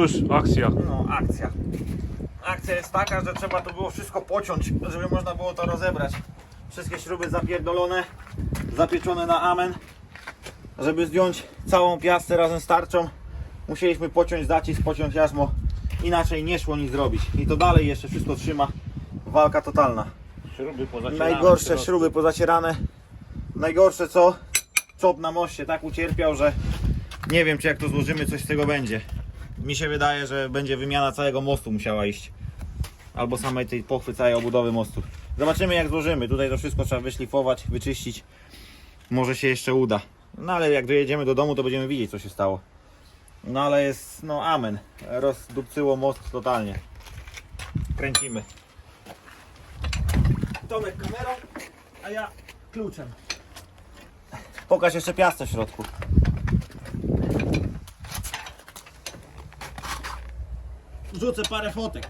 Już akcja. No, akcja. Akcja jest taka, że trzeba to było wszystko pociąć, żeby można było to rozebrać. Wszystkie śruby zapierdolone, zapieczone na amen. Żeby zdjąć całą piastę razem z tarczą, musieliśmy pociąć zacisk, pociąć jarzmo. Inaczej nie szło nic zrobić. I to dalej jeszcze wszystko trzyma. Walka totalna. Śruby pozacierane. Najgorsze śruby pozacierane. Najgorsze co? Czop na moście tak ucierpiał, że nie wiem czy jak to złożymy coś z tego będzie. Mi się wydaje, że będzie wymiana całego mostu musiała iść. Albo samej tej pochwy całej obudowy mostu. Zobaczymy jak złożymy. Tutaj to wszystko trzeba wyszlifować, wyczyścić. Może się jeszcze uda. No ale jak dojedziemy do domu to będziemy widzieć co się stało. No ale jest, no amen. Rozdupcyło most totalnie. Kręcimy. Tomek kamerą, a ja kluczem. Pokaż jeszcze piastę w środku. Rzucę parę fotek.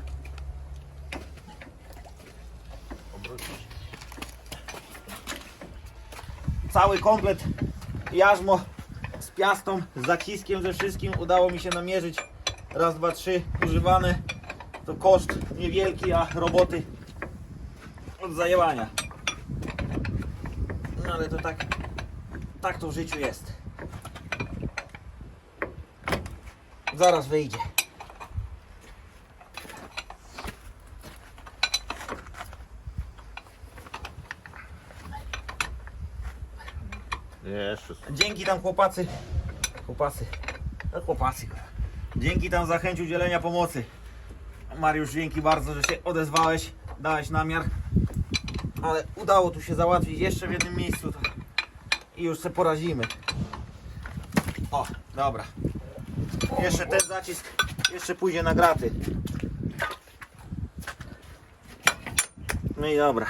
Cały komplet jarzmo z piastą, z zaciskiem, ze wszystkim udało mi się namierzyć. Raz, dwa, trzy używane. To koszt niewielki, a roboty od zajęłania. No ale to tak, tak to w życiu jest. Zaraz wyjdzie. Dzięki tam chłopacy. Chłopacy. No chłopacy. Dzięki tam za chęć udzielenia pomocy. Mariusz, dzięki bardzo, że się odezwałeś, dałeś namiar. Ale udało tu się załatwić jeszcze w jednym miejscu. I już sobie porazimy. O, dobra. Jeszcze ten zacisk jeszcze pójdzie na graty. No i dobra.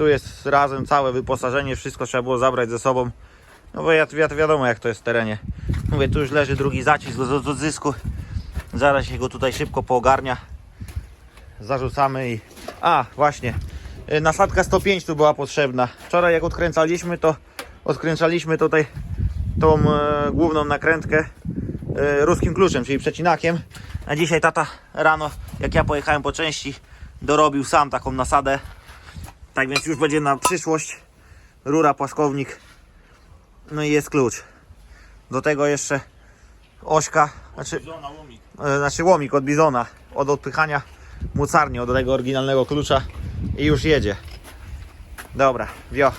Tu jest razem całe wyposażenie, wszystko trzeba było zabrać ze sobą. No bo ja, ja wiadomo jak to jest w terenie. Mówię, tu już leży drugi zacisk do, do, do zysku. Zaraz się go tutaj szybko poogarnia. Zarzucamy i... A, właśnie. Y, Nasadka 105 tu była potrzebna. Wczoraj jak odkręcaliśmy, to odkręcaliśmy tutaj tą e, główną nakrętkę e, ruskim kluczem, czyli przecinakiem. A dzisiaj tata rano, jak ja pojechałem po części, dorobił sam taką nasadę. Tak więc już będzie na przyszłość. Rura, płaskownik. No i jest klucz. Do tego jeszcze ośka, znaczy, e, znaczy łomik od bizona. Od odpychania mocarnie od tego oryginalnego klucza i już jedzie. Dobra, wio.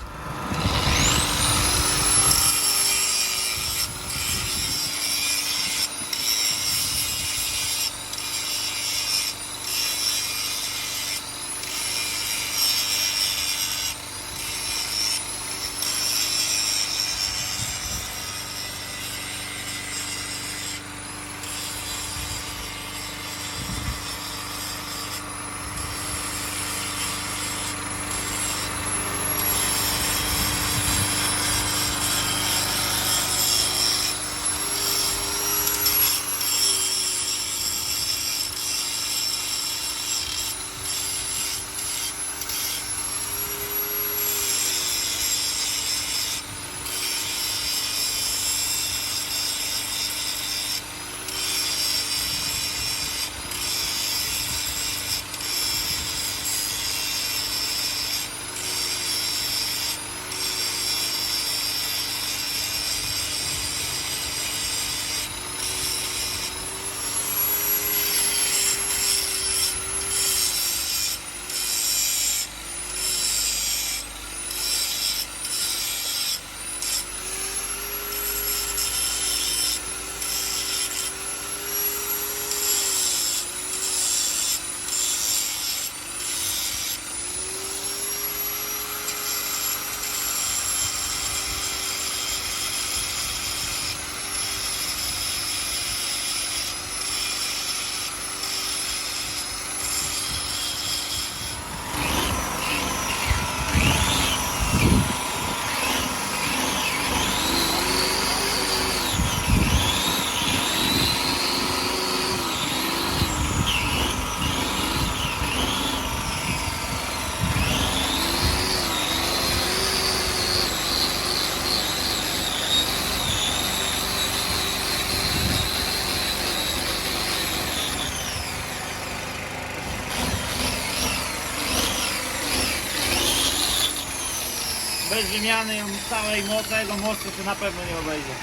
Wymiany całej mo- całego mostu to na pewno nie obejdzie.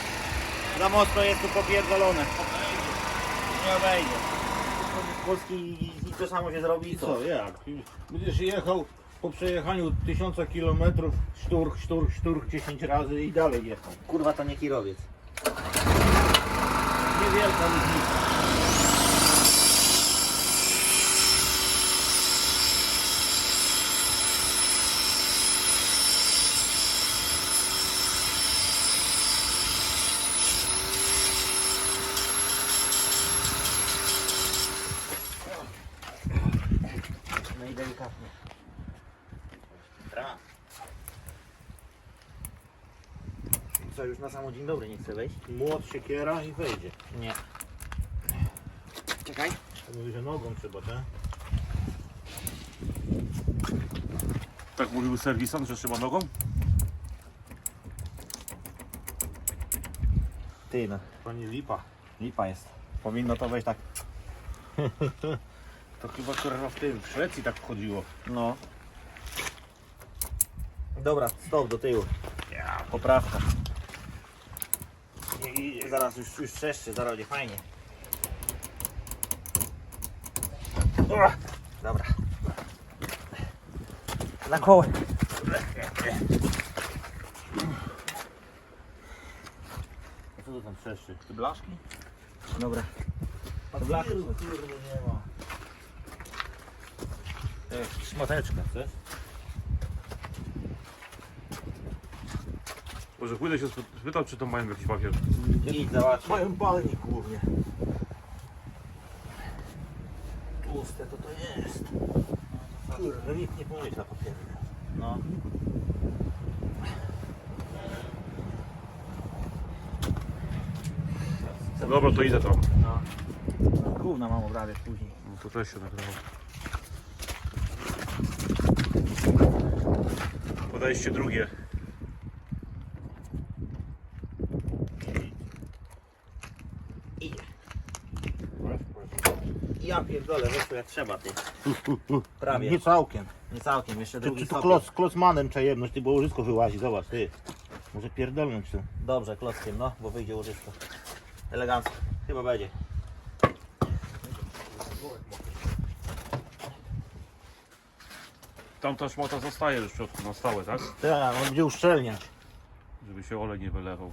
Za mocno jest tu popierdolone. Nie obejdzie. Polski i, to samo się zrobi i I co? co, jak? Będziesz jechał po przejechaniu tysiąca kilometrów, szturch, szturch, szturch 10 razy i dalej jechał. Kurwa to nie kirowiec. Niewielka różnica. No i delikatnie. Raz. Co, już na samo dzień dobry nie chce wejść? Młot, siekiera i wejdzie. Nie. Czekaj. To mówi, że nogą trzeba, tak? Tak mówił serwisant, że trzeba nogą? Ty no, Pani lipa. lipa jest. Powinno to wejść tak. To chyba kurwa w tym, w Szwecji tak chodziło. No. Dobra, stop do tyłu. Poprawka. Zaraz już, już trzeszczy, zaraz będzie fajnie. Dobra. Na koło. Co to tam trzeszczy? Te blaszki? Dobra. Blaszki kurde nie ma. E, Szmateczka, chcesz? Może pójdę się spy- spytał, czy to mają jakiś papier. Idź załatw. Mają palnik głównie. Tłuste to to jest. Kurde, nikt nie pomyśl na papierze. No. Dobra, to idę tam. No. Gówna mam obrabiać później. No to też się nagrywa. Podejście drugie. Ja pierdolę, wyszło jak trzeba ty. Prawie. Nie całkiem. Nie całkiem, jeszcze Czy, drugi czy tu stopień. trzeba jebnąć, ty, bo łożysko wyłazi, zobacz, ty. Może pierdolnąć to. Dobrze, klockiem, no, bo wyjdzie łożysko. Elegancko. Chyba będzie. Tamta szmata zostaje już w środku na stałe, tak? Tak, on będzie uszczelniać. Żeby się olej nie wylewał.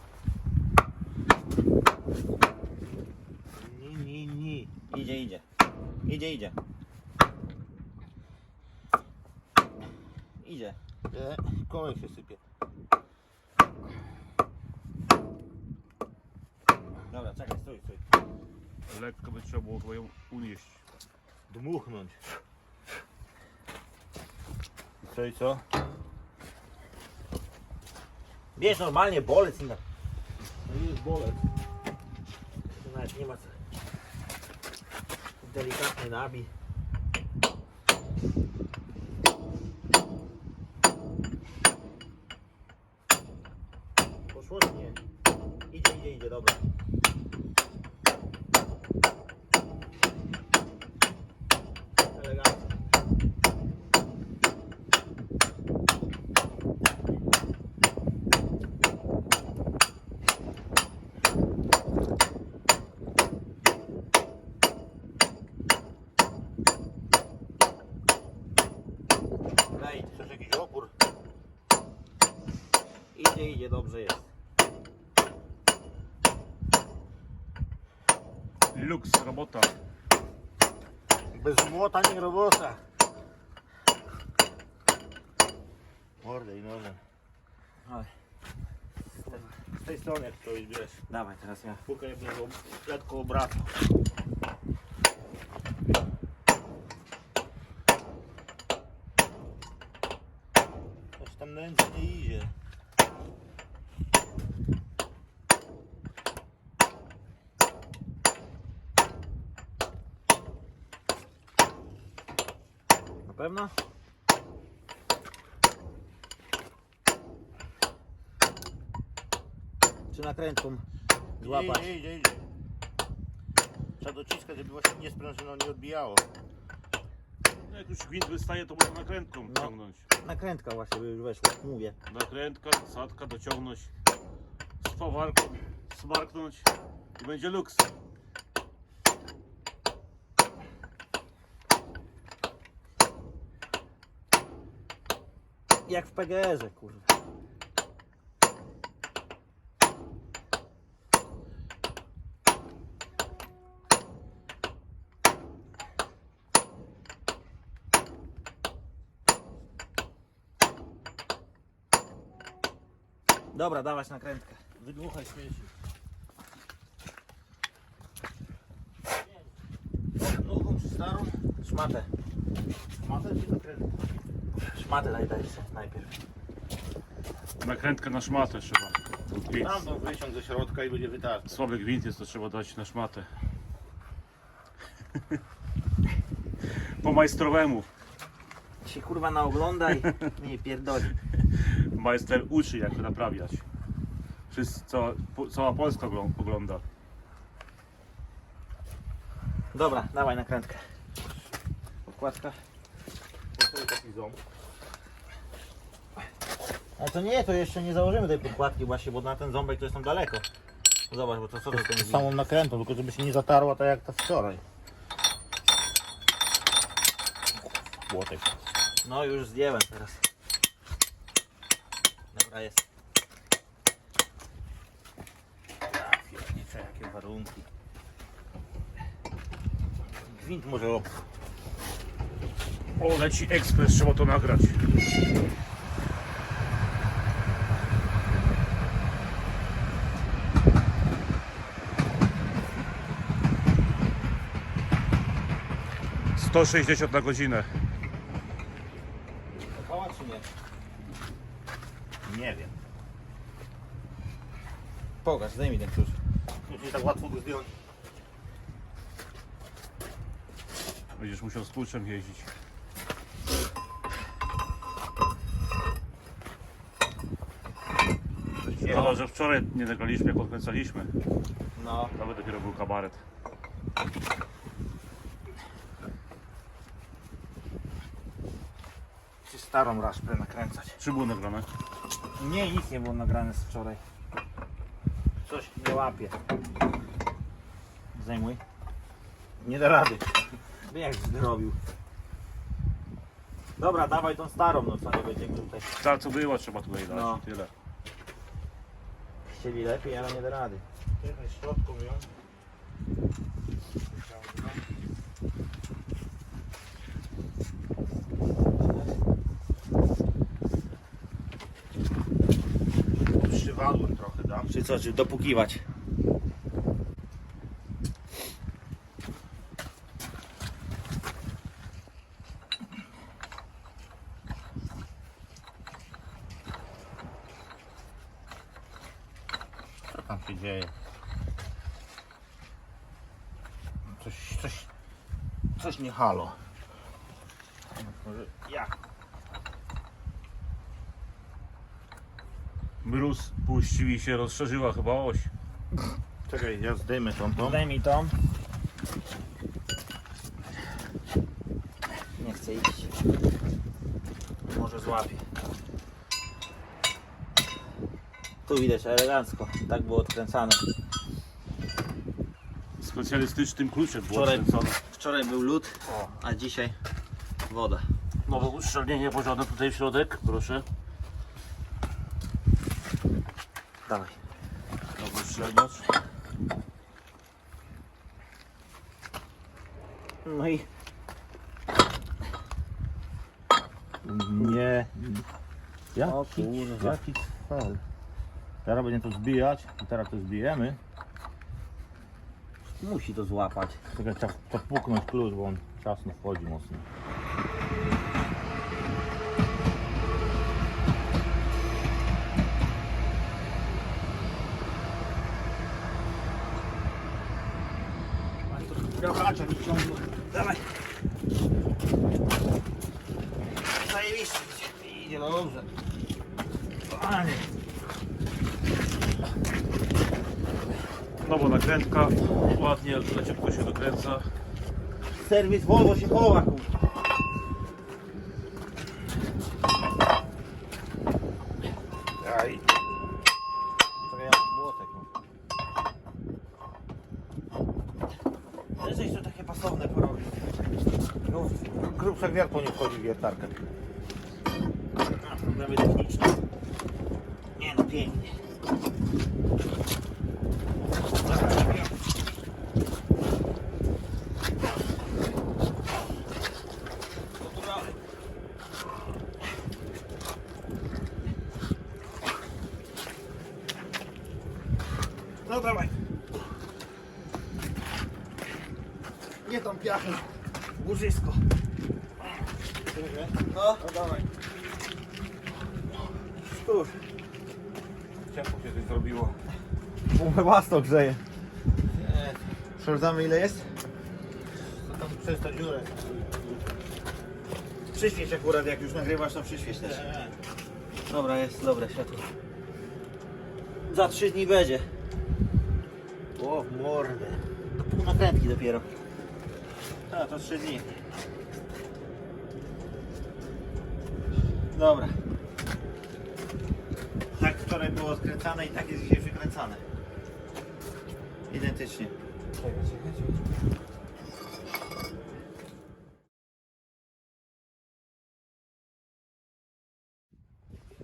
Nie, nie, nie. Idzie, idzie. Idzie, idzie. Idzie. E, kołek się sypie. Dobra, czekaj, stój, stój. Lekko by trzeba było chyba ją unieść. Dmuchnąć. I co i co? Bierz normalnie bolec i na... To jest bolec. Tu nawet nie ma co. delicado, né, Renabe. Dawaj, teraz ja. Będę lekko obracał. Coś tam nędzy nie idzie. Na pewno? Czy nakrętką złapać? Idzie, idzie, idzie. Trzeba dociskać, żeby właśnie nie sprężyno nie odbijało. No jak już gwint wystaje, to można nakrętką No. ciągnąć. Nakrętka właśnie by już weszła, mówię. Nakrętka, sadka, dociągnąć z fawarką, smarknąć i będzie luks. Jak w PGR-ze, kurwa. Dobra, dawać nakrętkę. Wydmuchaj śmieci. Nogą czy starą? Szmatę. Matę czy zakrętę? Szmatę daj, daj się najpierw. Nakrętkę na szmatę trzeba. Gwint. Tam to wyciąg ze środka i będzie wytarty. Słaby gwint jest, to trzeba dać na szmatę. Po majstrowemu. Się kurwa naoglądaj, nie pierdoli. Majster uczy jak to naprawiać. Wszyscy, cała, cała Polska oglą- ogląda. Dobra, dawaj nakrętkę. Podkładka. To sobie taki ząb. Ale to nie, to jeszcze nie założymy tej podkładki właśnie, bo na ten ząbek to jest tam daleko. Zobacz, bo to co to jest ten samą nakrętą, tylko żeby się nie zatarła tak jak ta wczoraj. Łotek. No już zdjąłem teraz. Dobra jest. Ja pierniczę, jakie warunki. Gwint może op. O, leci ekspres, trzeba to nagrać. Sto sześćdziesiąt na godzinę. Kopała czy nie? Nie wiem. Pokaż, zdejmij ten klucz. Już nie tak łatwo go zdjąć. Będziesz musiał z jeździć. Szkoda, że wczoraj nie nagraliśmy jak odkręcaliśmy. No. Nawet dopiero był kabaret. Czy starą raszpę nakręcać? Czy było nagrane? Nie, nic nie było nagrane z wczoraj. Coś nie łapie. Zajmuj. Nie da rady. Jak zrobił. Dobra, dawaj tą starą, no co nie będziemy tutaj. Ta co była trzeba tutaj dać No. i tyle. Chcieli lepiej, ale nie da rady. Czekaj, środką ją. Przywadłem trochę, dam. Czy co, czy dopukiwać? Co tam się dzieje? Coś, coś, coś nie halo. Może jak? Mróz puścił i się rozszerzyła chyba oś. Czekaj, ja zdejmę tą tą. Daj mi tą. Nie chcę iść. Może złapię. Tu widać elegancko. Tak było odkręcane. Specjalistycznym kluczem było Wczoraj-. Wczoraj był lód, a dzisiaj woda. Nowe uszczelnienie włożone tutaj w środek, proszę. Dawaj. Nowy uszczelniacz. No i Nie. Jaki, O kurwa. jaki. Teraz będziemy to zbijać. I teraz to zbijemy. Musi to złapać. Czekaj, trzeba, trzeba puknąć klucz, bo on ciasno wchodzi mocno. Dobra, wyciągnę. Dawaj. Zajebiście. Idzie dobrze. Panie. Znowu nakrętka, ładnie, leciutko się dokręca. Serwis Volvo się chowa, kurwa. Aj. Tak jak młotek. No. jest to takie pasowne porobić. No, grubsze gwiazdło nie wchodzi w wiertarkę. Masło grzeje. Sprawdzamy ile jest? Tam przez tę dziurę? Przyświeć akurat, jak już nagrywasz, to przyświeć też. Dobra, jest dobre światło. Za trzy dni będzie. O, w mordę. To pół nakrętki dopiero. A, to trzy dni. Dobra. Tak wczoraj było skręcane i tak jest dzisiaj przykręcane. Identycznie.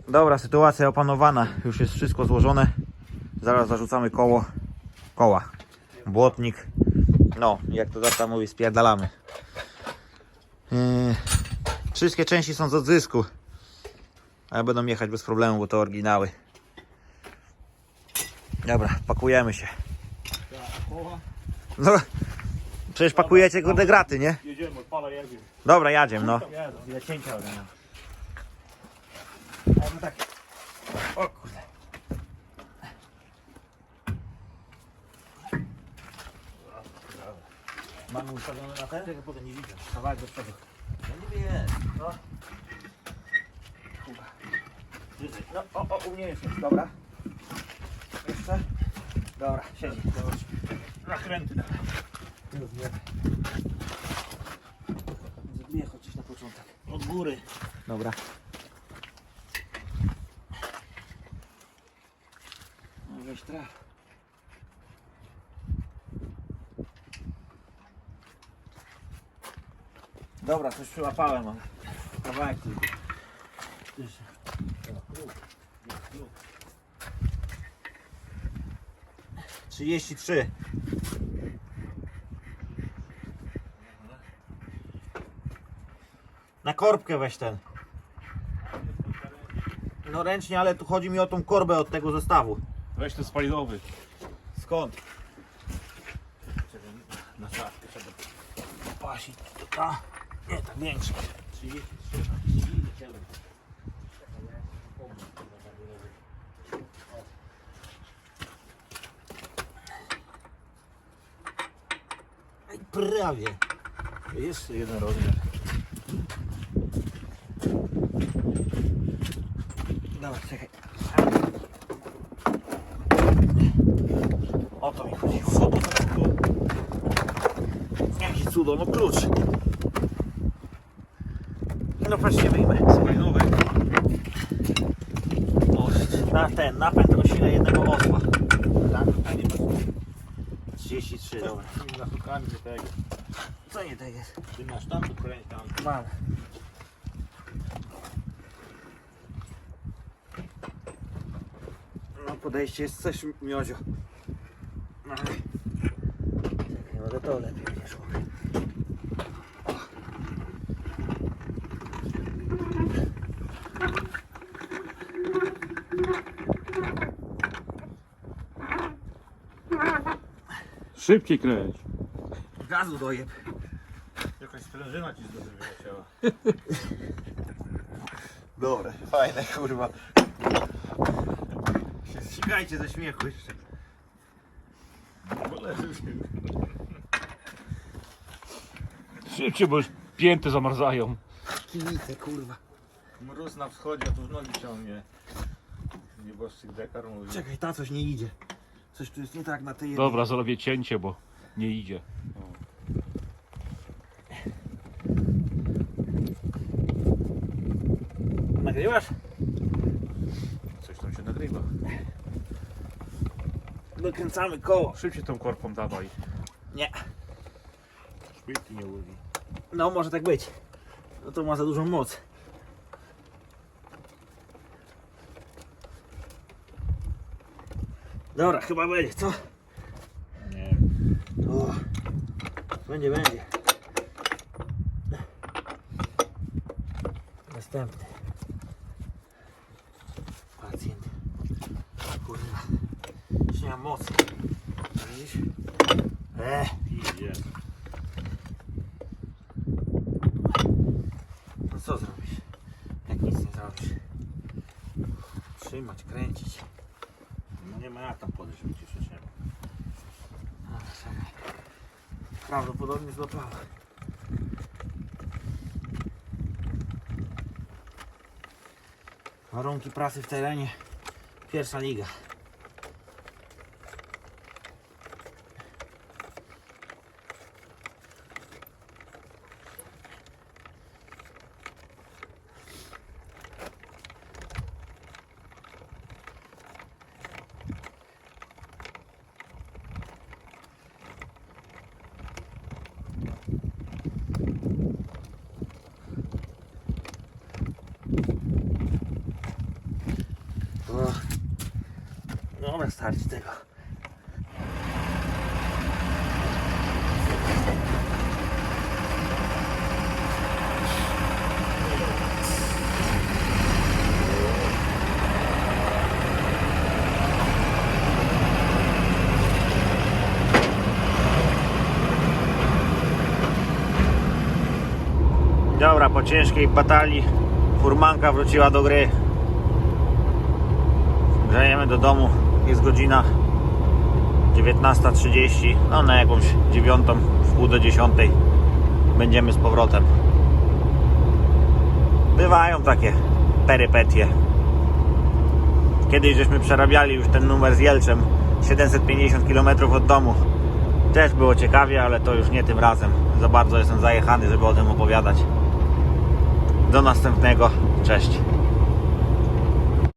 Dobra, sytuacja opanowana. Już jest wszystko złożone. Zaraz zarzucamy koło. Koła. Błotnik. No, jak to tata mówi, spierdalamy. Yy, wszystkie części są z odzysku. Ale będą jechać bez problemu, bo to oryginały. Dobra, pakujemy się. No, przecież pakujecie kurde graty, nie? Jedziemy, odpalaj jedziemy. Dobra, jadziem, no. A no tak. O kurde. Mamy ustawione na ten? Tego potem nie widzę. Kawałek do przodu. No nie wiem. No. Kuba. No, o, o, u mnie jest. Dobra. Jeszcze? Dobra, siedzi. Zakręty. Już nie. Zabiję chociaż na początek. Od góry. Dobra. No weź traf. Dobra, coś przyłapałem, ale kawałek tylko. Jeszcze. Trzydzieści trzy. Na korbkę weź ten. No ręcznie, ale tu chodzi mi o tą korbę od tego zestawu. Weź ten spalinowy. Skąd? Na czaszkę trzeba. Pasi. A, nie, tak większy. 33. Aj, prawie. Jeszcze jeden rozmiar. Dobra, czekaj. O to mi chodziło. Co to? Jaki cudo, no klucz. No patrz, nie wyjmę. O, na ten, napęd jednego osła. Tak? A nie ma. 33, dobra. Z tymi zasukami do tego. Co nie tak jest? Ty masz tam, to kręć tam. Mam. No podejście jest coś miozio. No. Czekaj, może to lepiej nie szło. Szybciej kręć. Gazu dojeb. Jakaś sprężyna ci z dupy wyleciała. Dobre, fajne kurwa. Się ścigajcie ze śmiechu jeszcze. Szybciej, bo już pięty zamarzają. Kiwice kurwa. Mróz na wschodzie, a tu w nogi ciągnie. Nieboszczyk dekar mówi. Czekaj, ta coś nie idzie. Coś tu jest nie tak na tej jednej. Dobra, zrobię cięcie, bo nie idzie. Nagrywasz? Coś tam się nagrywa. Dokręcamy koło. Szybciej tą korpą dawaj. Nie. Szpilki nie ułoży. No może tak być. No to ma za dużą moc. Dobra, chyba będzie, co? Nie. O, będzie, będzie. Następny. Pacjent. Kurwa. Mocy. Widzisz? Eee. Idzie. No co zrobisz? Jak nic nie zrobisz? Trzymać, kręcić. No nie ma jak tam podejść, nie ma. A, czekaj. Prawdopodobnie złapała. Warunki pracy w terenie. Pierwsza liga. O. Dobra, starczy tego. Dobra, po ciężkiej batalii furmanka wróciła do gry. Grzejemy do domu, jest godzina 19.30, no na jakąś dziewiątą, w pół do dziesiątej będziemy z powrotem. Bywają takie perypetie. Kiedyś żeśmy przerabiali już ten numer z Jelczem, 750 km od domu. Też było ciekawie, ale to już nie tym razem. Za bardzo jestem zajechany, żeby o tym opowiadać. Do następnego. Cześć.